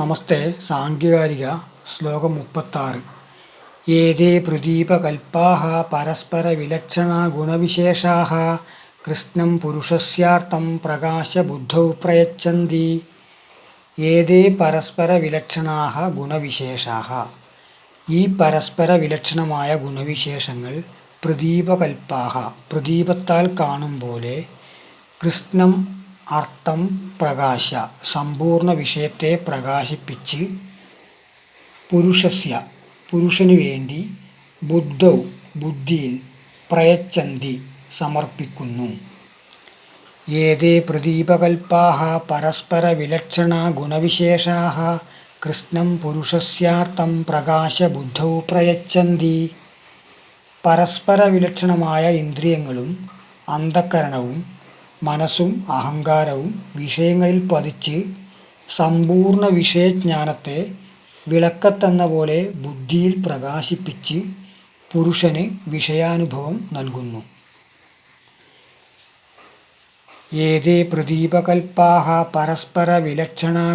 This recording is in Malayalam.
നമസ്തേ സാംഖ്യകാരിക ശ്ലോകം മുപ്പത്താറ്. ഏതേ പ്രദീപകൽപ്പാഹ പരസ്പര വിലക്ഷണ ഗുണവിശേഷാഹ കൃഷ്ണം പുരുഷസ്യാർത്ഥം പ്രകാശബുദ്ധൗ പ്രയച്ഛന്തി ഏതേ പരസ്പര വിലക്ഷണാഹ ഗുണവിശേഷാഹ. ഈ പരസ്പര വിലക്ഷണമായ ഗുണവിശേഷങ്ങൾ പ്രദീപകൽപ്പാഹ പ്രദീപത്താൽ കാണും പോലെ കൃഷ്ണം അർത്ഥം പ്രകാശ സമ്പൂർണ വിഷയത്തെ പ്രകാശിപ്പിച്ച് പുരുഷസ്യ പുരുഷനു വേണ്ടി ബുദ്ധൗ ബുദ്ധിയിൽ പ്രയച്ഛന്തി സമർപ്പിക്കുന്നു. ഏതേ പ്രദീപകൽപ്പാഹ പരസ്പര വിലക്ഷണ ഗുണവിശേഷാഹ കൃഷ്ണം പുരുഷസ്യാർത്ഥം പ്രകാശബുദ്ധൗ പ്രയച്ഛന്തി പരസ്പരവിലക്ഷണമായ ഇന്ദ്രിയങ്ങളും അന്ധഃകരണവും മനസ്സും അഹങ്കാരവും വിഷയങ്ങളിൽ പതിച്ച് സമ്പൂർണ വിഷയജ്ഞാനത്തെ വിളക്കത്തെന്ന പോലെ ബുദ്ധിയിൽ പ്രകാശിപ്പിച്ച് പുരുഷന് വിഷയാനുഭവം നൽകുന്നു. ഏതേ പ്രദീപകൽപ്പാഹ പരസ്പര പരസ്പരവിലക്ഷണാ